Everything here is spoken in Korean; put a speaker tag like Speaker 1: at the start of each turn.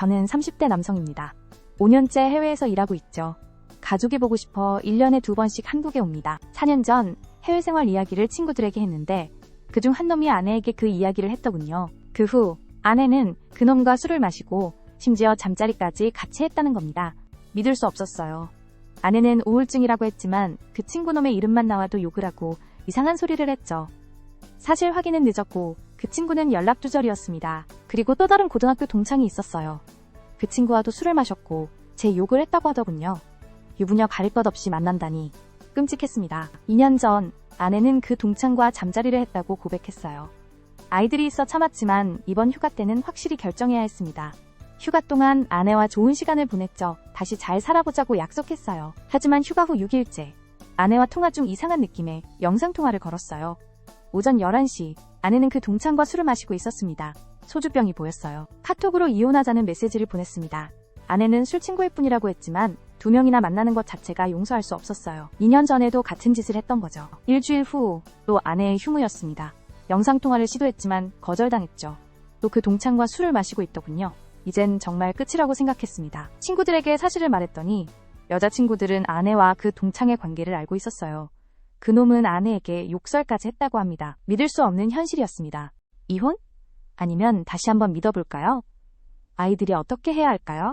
Speaker 1: 저는 30대 남성입니다. 5년째 해외에서 일하고 있죠. 가족이 보고 싶어 1년에 두 번씩 한국에 옵니다. 4년 전 해외 생활 이야기를 친구들에게 했는데 그중 한 놈이 아내에게 그 이야기를 했더군요. 그 후 아내는 그 놈과 술을 마시고 심지어 잠자리까지 같이 했다는 겁니다. 믿을 수 없었어요. 아내는 우울증이라고 했지만 그 친구놈의 이름만 나와도 욕을 하고 이상한 소리를 했죠. 사실 확인은 늦었고 그 친구는 연락 두절이었습니다. 그리고 또 다른 고등학교 동창이 있었어요. 그 친구와도 술을 마셨고 제 욕을 했다고 하더군요. 유부녀 가릴 것 없이 만난다니 끔찍했습니다. 2년 전 아내는 그 동창과 잠자리를 했다고 고백했어요. 아이들이 있어 참았지만 이번 휴가 때는 확실히 결정해야 했습니다. 휴가 동안 아내와 좋은 시간을 보냈죠. 다시 잘 살아보자고 약속했어요. 하지만 휴가 후 6일째 아내와 통화 중 이상한 느낌에 영상통화를 걸었어요. 오전 11시 아내는 그 동창과 술을 마시고 있었습니다. 소주병이 보였어요. 카톡으로 이혼하자는 메시지를 보냈습니다. 아내는 술 친구일 뿐이라고 했지만 두 명이나 만나는 것 자체가 용서할 수 없었어요. 2년 전에도 같은 짓을 했던 거죠. 일주일 후 또 아내의 휴무였습니다. 영상통화를 시도했지만 거절당했죠. 또 그 동창과 술을 마시고 있더군요. 이젠 정말 끝이라고 생각했습니다. 친구들에게 사실을 말했더니 여자친구들은 아내와 그 동창의 관계를 알고 있었어요. 그놈은 아내에게 욕설까지 했다고 합니다. 믿을 수 없는 현실이었습니다. 이혼? 아니면 다시 한번 믿어볼까요? 아이들이 어떻게 해야 할까요?